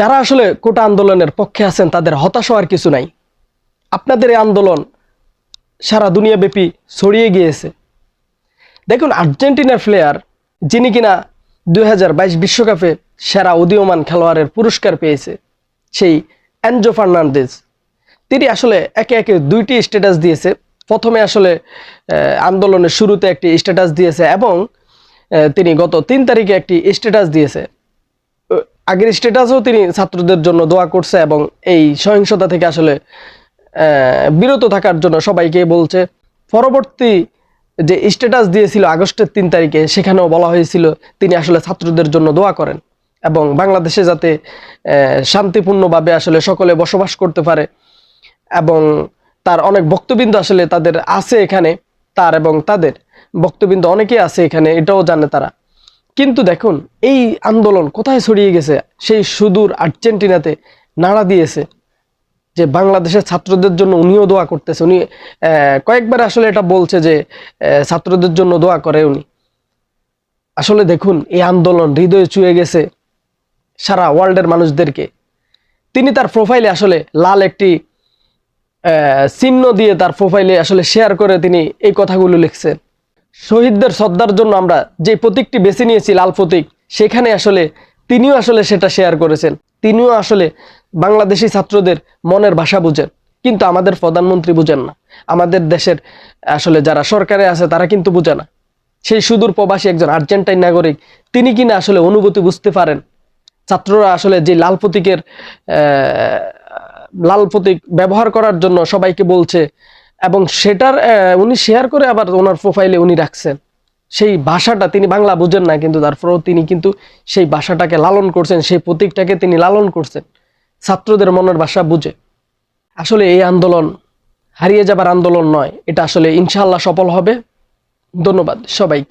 যারা আসলে কোটা আন্দোলনের পক্ষে আছেন, তাদের হতাশ হওয়ার কিছু নাই। আপনাদের এই আন্দোলন সারা দুনিয়াব্যাপী ছড়িয়ে গিয়েছে। দেখুন, আর্জেন্টিনার প্লেয়ার, যিনি কিনা দুই বিশ্বকাপে সেরা উদীয়মান খেলোয়াড়ের পুরস্কার পেয়েছে, সেই অ্যানজো ফার্নান্দেজ। তিনি আসলে একে একে দুইটি স্ট্যাটাস দিয়েছে। প্রথমে আসলে আন্দোলনের শুরুতে একটি স্ট্যাটাস দিয়েছে এবং তিনি গত তিন তারিখে একটি স্ট্যাটাস দিয়েছে। আগের স্ট্যাটাসও তিনি ছাত্রদের জন্য দোয়া করছে এবং এই সহিংসতা থেকে আসলে বিরত থাকার জন্য সবাইকে বলছে। পরবর্তী যে স্ট্যাটাস দিয়েছিল আগস্টের তিন তারিখে, সেখানেও বলা হয়েছিল তিনি আসলে ছাত্রদের জন্য দোয়া করেন এবং বাংলাদেশে যাতে শান্তিপূর্ণভাবে আসলে সকলে বসবাস করতে পারে এবং তার অনেক বক্তবিন্দু আসলে তাদের আছে এখানে, তার এবং তাদের। বক্তবিন্দু অনেকেই আছে এখানে, এটাও জানে তারা। কিন্তু দেখুন, এই আন্দোলন কোথায় ছড়িয়ে গেছে? সেই সুদূর আর্জেন্টিনাতে নাড়া দিয়েছে যে বাংলাদেশের ছাত্রদের জন্য উনিও দোয়া করতেছে। উনি কয়েকবার আসলে এটা বলছে যে ছাত্রদের জন্য দোয়া করে উনি। আসলে দেখুন, এই আন্দোলন হৃদয়ে চুয়ে গেছে সারা ওয়ার্ল্ডের মানুষদেরকে। তিনি তার প্রোফাইলে আসলে লাল একটি চিহ্ন দিয়ে তার প্রোফাইলে আসলে শেয়ার করে তিনি এই কথাগুলো লিখছেন। শহীদদের শ্রদ্ধার জন্য আমরা যে প্রতীকটি বেছে নিয়েছি লাল প্রতীক, সেখানে আসলে তিনিও আসলে সেটা শেয়ার করেছেন। তিনিও আসলে বাংলাদেশি ছাত্রদের মনের ভাষা বুঝেন। কিন্তু আমাদের প্রধানমন্ত্রী বুঝেন না। আমাদের দেশের আসলে যারা সরকারে আছে, তারা কিন্তু বুঝে না। সেই সুদূর প্রবাসী একজন আর্জেন্টাইন নাগরিক, তিনি কিনা আসলে অনুভূতি বুঝতে পারেন। ছাত্ররা আসলে যে লাল প্রতীকের লাল প্রতীক ব্যবহার করার জন্য সবাইকে বলছে এবং সেটার উনি শেয়ার করে আবার ওনার প্রোফাইলে উনি রাখছেন। সেই ভাষাটা তিনি বাংলা বুঝেন না, কিন্তু তারপরেও তিনি কিন্তু সেই ভাষাটাকে লালন করছেন, সেই প্রতীকটাকে তিনি লালন করছেন। ছাত্রদের মনের ভাষা বুঝে। আসলে এই আন্দোলন হারিয়ে যাবার আন্দোলন নয়, এটা আসলে ইনশাল্লাহ সফল হবে। ধন্যবাদ সবাইকে।